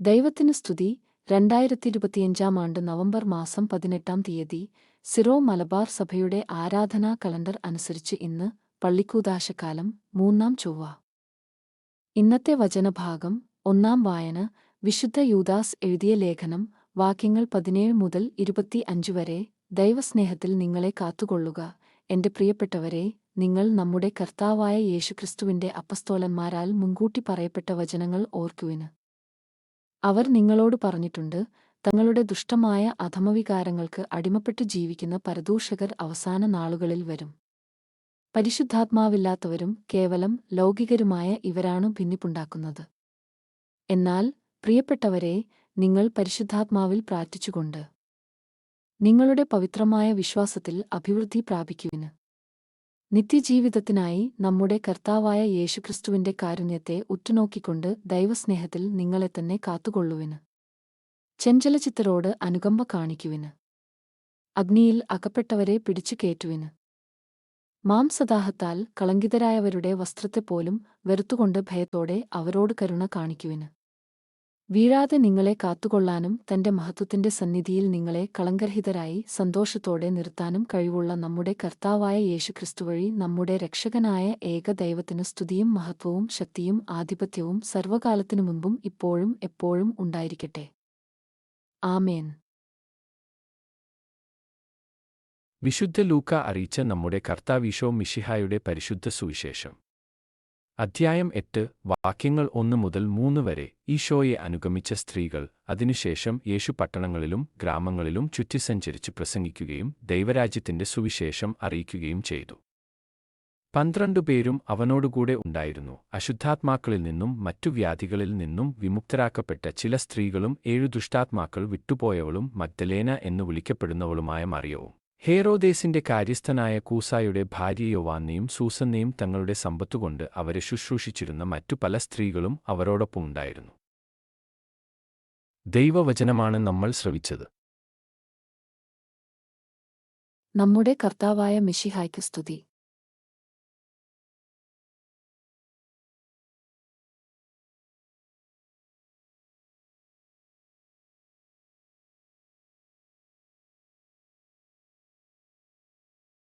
ദൈവത്തിന് സ്തുതി. രണ്ടായിരത്തി ഇരുപത്തിയഞ്ചാം ആണ്ട് നവംബർ മാസം പതിനെട്ടാം തീയതി സിറോ മലബാർ സഭയുടെ ആരാധനാ കലണ്ടർ അനുസരിച്ച് ഇന്ന് പള്ളിക്കൂതാശക്കാലം മൂന്നാം ചൊവ്വ. ഇന്നത്തെ വചനഭാഗം ഒന്നാം വായന. വിശുദ്ധ യൂദാസ് എഴുതിയ ലേഖനം വാക്യങ്ങൾ പതിനേഴ് മുതൽ ഇരുപത്തി അഞ്ച് വരെ. ദൈവസ്നേഹത്തിൽ നിങ്ങളെ കാത്തുകൊള്ളുക. എന്റെ പ്രിയപ്പെട്ടവരെ നിങ്ങൾ നമ്മുടെ കർത്താവായ യേശുക്രിസ്തുവിന്റെ അപ്പസ്തോലന്മാരാൽ മുൻകൂട്ടി പറയപ്പെട്ട വചനങ്ങൾ ഓർക്കുവിന് അവർ നിങ്ങളോട് പറഞ്ഞിട്ടുണ്ട് തങ്ങളുടെ ദുഷ്ടമായ അധമവികാരങ്ങൾക്ക് അടിമപ്പെട്ട് ജീവിക്കുന്ന പരദൂഷകർ അവസാന നാളുകളിൽ വരും. പരിശുദ്ധാത്മാവില്ലാത്തവരും കേവലം ലൗകികരുമായ ഇവരാണു ഭിന്നിപ്പുണ്ടാക്കുന്നത്. എന്നാൽ പ്രിയപ്പെട്ടവരെ നിങ്ങൾ പരിശുദ്ധാത്മാവിൽ പ്രാർത്ഥിച്ചുകൊണ്ട് നിങ്ങളുടെ പവിത്രമായ വിശ്വാസത്തിൽ അഭിവൃദ്ധി പ്രാപിക്കുവിന്. നിത്യജീവിതത്തിനായി നമ്മുടെ കർത്താവായ യേശുക്രിസ്തുവിന്റെ കാരുണ്യത്തെ ഉറ്റുനോക്കിക്കൊണ്ട് ദൈവസ്നേഹത്തിൽ നിങ്ങളെ തന്നെ കാത്തുകൊള്ളുവിന്. ചെഞ്ചലചിത്തരോട് അനുകമ്പ കാണിക്കുവിന്. അഗ്നിയിൽ അകപ്പെട്ടവരെ പിടിച്ചു കയറ്റുവിന്. മാംസദാഹത്താൽ കളങ്കിതരായവരുടെ വസ്ത്രത്തെപ്പോലും വെറുത്തുകൊണ്ട് ഭയത്തോടെ അവരോട് കരുണ കാണിക്കുവിന്. വീഴാതെ നിങ്ങളെ കാത്തുകൊള്ളാനും തന്റെ മഹത്വത്തിന്റെ സന്നിധിയിൽ നിങ്ങളെ കളങ്കരഹിതരായി സന്തോഷത്തോടെ നിർത്താനും കഴിവുള്ള നമ്മുടെ കർത്താവായ യേശുക്രിസ്തു വഴി നമ്മുടെ രക്ഷകനായ ഏക ദൈവത്തിനു സ്തുതിയും മഹത്വവും ശക്തിയും ആധിപത്യവും സർവകാലത്തിനു മുൻപും ഇപ്പോഴും എപ്പോഴും ഉണ്ടായിരിക്കട്ടെ. ആമേൻ. വിശുദ്ധ ലൂക്ക അറിയിച്ച നമ്മുടെ കർത്താവീശോ മിഷിഹായുടെ പരിശുദ്ധ സുവിശേഷം. അധ്യായം എട്ട് വാക്യങ്ങൾ ഒന്ന് മുതൽ മൂന്ന് വരെ ഈശോയെ അനുഗമിച്ച സ്ത്രീകൾ. അതിനുശേഷം യേശു പട്ടണങ്ങളിലും ഗ്രാമങ്ങളിലും ചുറ്റി സഞ്ചരിച്ച് പ്രസംഗിക്കുകയും ദൈവരാജ്യത്തിന്റെ സുവിശേഷം അറിയിക്കുകയും ചെയ്തു. പന്ത്രണ്ടു പേരും അവനോടുകൂടെ ഉണ്ടായിരുന്നു. അശുദ്ധാത്മാക്കളിൽ നിന്നും മറ്റു വ്യാധികളിൽ നിന്നും വിമുക്തരാക്കപ്പെട്ട ചില സ്ത്രീകളും ഏഴു ദുഷ്ടാത്മാക്കൾ വിട്ടുപോയവളും മഗ്ദലേന എന്നു വിളിക്കപ്പെടുന്നവളുമായ മറിയവും. ഹേറോദേസിന്റെ കാര്യസ്ഥനായ കൂസായുടെ ഭാര്യ യോവാന്നയും സൂസന്നയും തങ്ങളുടെ സമ്പത്തുകൊണ്ട് അവരെ ശുശ്രൂഷിച്ചിരുന്ന മറ്റു പല സ്ത്രീകളും അവരോടൊപ്പം ഉണ്ടായിരുന്നു. ദൈവവചനമാണ് നമ്മൾ ശ്രവിച്ചത്. നമ്മുടെ കർത്താവായ മിഷിഹായ്ക്ക് സ്തുതി.